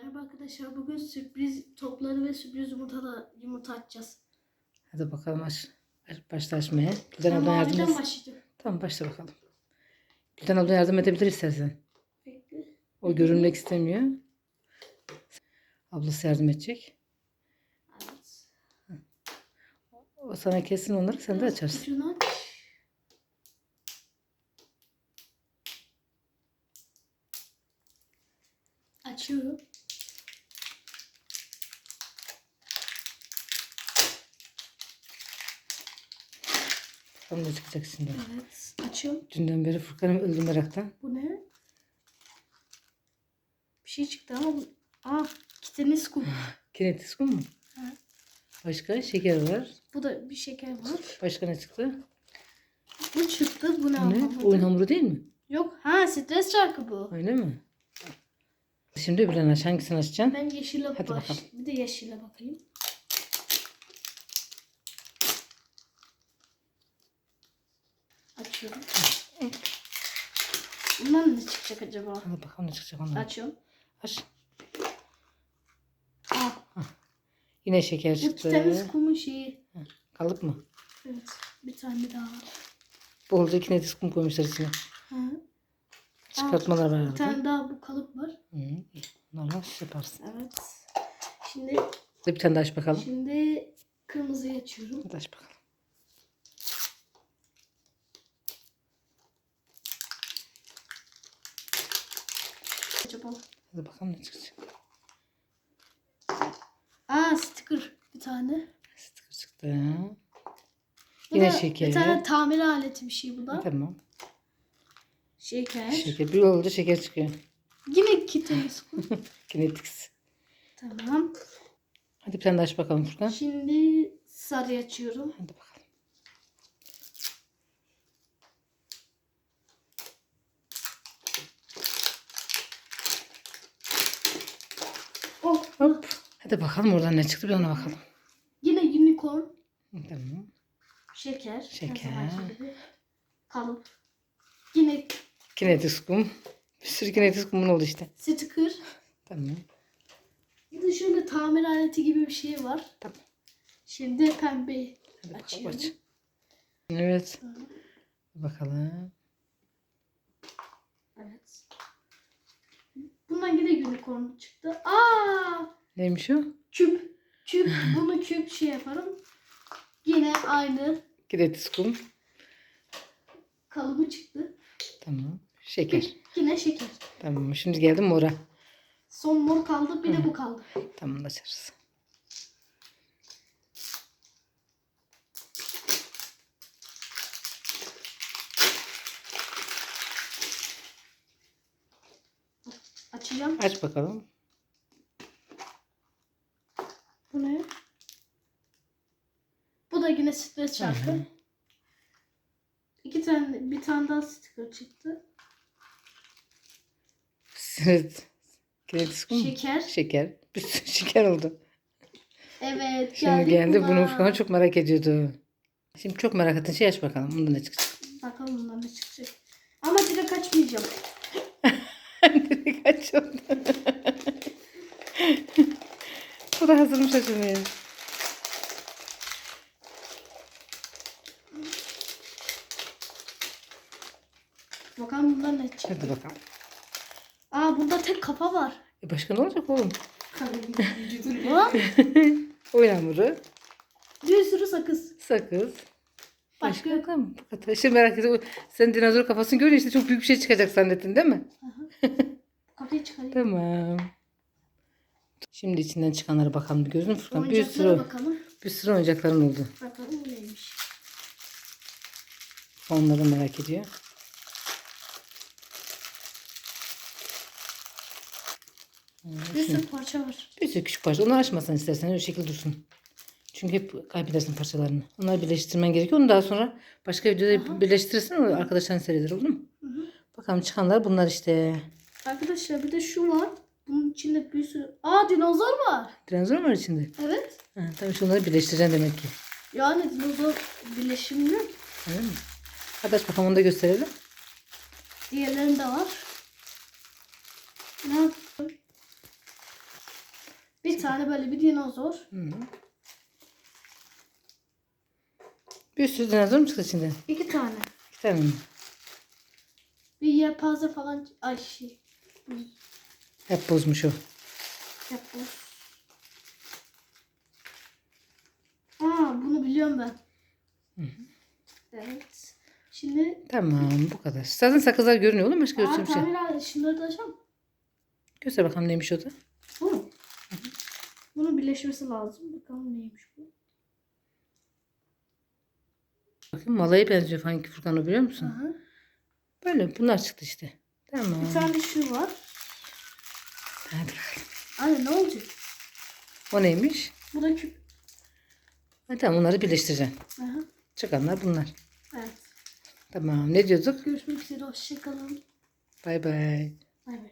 Merhaba arkadaşlar. Bugün sürpriz topları ve sürpriz yumurta yumurta açacağız. Hadi bakalım aç. aç- Başla açmaya. Gülden Ben ablan yardım etsin. başlayacağım. Tamam başla bakalım. Gülden abla yardım edebilir istersen. Bekle. O görünmek istemiyor. Ablası yardım edecek. Evet. O sana kesin onları sen de açarsın. ucunu aç. Açıyorum. Ne çıkacak şimdi. Evet. Açıyorum. Dünden beri Furkan'ım öldü meraktan. Bu ne? Bir şey çıktı ama bu... Aa, kiteniz kum. Kinetis kum mu? Ha. Başka şeker var. Bu da bir şeker var. Başka ne çıktı? Bu çıktı. Bu ne? Bu ne? Oyun hamuru değil mi? Yok. Ha stres şarkı bu. Öyle mi? Şimdi aç. Hangisini açacaksın? Ben yeşile Hadi baş. bakalım. Bir de yeşile bakayım. Açıyorum. Bundan ne çıkacak acaba? Hadi bakalım ne çıkacak ondan. Açıyorum. Aç. Aa, Yine şeker bu çıktı. temiz kumun şeyi. Kalıp mı? Evet. Bir tane daha. Bolca kinetis kum koymuşlar içine. Ha. Çıkartmalar var Bir tane daha bu kalıp var. Hı. Normal şey yaparsın. Evet. Şimdi bir tane daha aç bakalım. şimdi kırmızıyı açıyorum. Hadi aç bakalım. Acaba. Hadi bakalım ne çıkacak. Aa sticker bir tane. Sticker çıktı. Bu Yine da şeker. Bir tane tamir aleti bir şey bu da. Tamam. Şeker. Şeker. Bir olunca şeker çıkıyor. Yine kitemiz kum. Kinetix. tamam. Hadi bir tane daha aç bakalım Furkan. Şimdi sarı açıyorum. Hadi bakalım. Oh, Hop. Hadi bakalım oradan ne çıktı bir ona bakalım. yine unicorn. Tamam. Şeker. Şeker. Kalıp. Yine Kinetis kum. Bir sürü kinetis kumun oldu işte. sticker. Tamam. Bir de şöyle tamir aleti gibi bir şey var. Tamam. Şimdi pembe açıyorum. aç. Evet. Bakalım. Evet. Bundan yine unicorn çıktı. Aa! Neymiş o? Küp. Küp. Bunu küp şey yaparım. Yine aynı Kinetis kum. kalıbı çıktı. Tamam. Şeker. Yine şeker. Tamam. Şimdi geldim mora. Son mor kaldı. Bir de bu kaldı. Tamam açarız. Açacağım. Aç bakalım. Bu ne? Bu da yine stres hı. İki tane, bir tane daha sticker çıktı. Evet. Şeker. Şeker. Bir sürü şeker oldu. Evet. Şimdi geldi. Bunu Furkan çok merak ediyordu. Şimdi çok merak ettiğin şey aç bakalım. Bunda ne çıkacak? Bakalım bundan ne çıkacak. Ama direkt açmayacağım. Direkt açıldı. Bu da hazırmış açılmaya. Bakalım bundan ne çıkacak. Hadi bakalım. Aa burada tek kafa var. E başka ne olacak oğlum? Aa, Oyun hamuru, bir sürü sakız. sakız. Başka yok. Kadar. Şimdi merak ediyorum. Sen dinozor kafasını görünce işte çok büyük bir şey çıkacak zannettin değil mi? Kafayı çıkarayım. Tamam. Şimdi içinden çıkanlara bakalım bir gözün Furkan. Bir Oyuncaklara sürü, bakalım. bir sürü oyuncakların oldu. Bakalım neymiş. Onları merak ediyor. Bir sürü parça var. Bir sürü küçük parça. Onları açmasan istersen öyle şekil dursun. Çünkü hep kaybedersin parçalarını. Onları birleştirmen gerekiyor. Onu daha sonra başka videoda birleştirirsin. O arkadaşların seyreder olur mu? Hı hı. Bakalım çıkanlar bunlar işte. Arkadaşlar bir de şu var. Bunun içinde bir sürü... Aa dinozor var. Dinozor mu var içinde? Evet. Ha, tabii işte onları birleştireceksin demek ki. Yani dinozor birleşimli. Öyle mi? Hadi aç bakalım onu da gösterelim. Diğerlerinde var. Ne yaptım? tane böyle bir dinozor. Hı hı. Bir sürü dinozor mu çıktı içinden? iki tane. İki tane mi? Bir yelpaze falan. Ay şey. Hep bozmuş o. Yap bu. Aa bunu biliyorum ben. Evet. Şimdi Tamam bu kadar. Zaten sakızlar görünüyor oğlum. Başka Aa, göstereyim bir şey. Tamir abi şunları da açalım. Göster bakalım neymiş o da. Bu mu? Bunun birleşmesi lazım. Bakalım neymiş bu. Bakın malaya benziyor sanki Furkan o biliyor musun? Aha. Böyle bunlar çıktı işte. Tamam. Bir tane şu var. Hadi bakalım. Anne ne olacak? O neymiş? Bu da küp. Ha, tamam onları birleştireceksin. Aha. Çıkanlar bunlar. Evet. Tamam ne diyorduk? Görüşmek üzere. Hoşçakalın. Bay bay. Bay bay.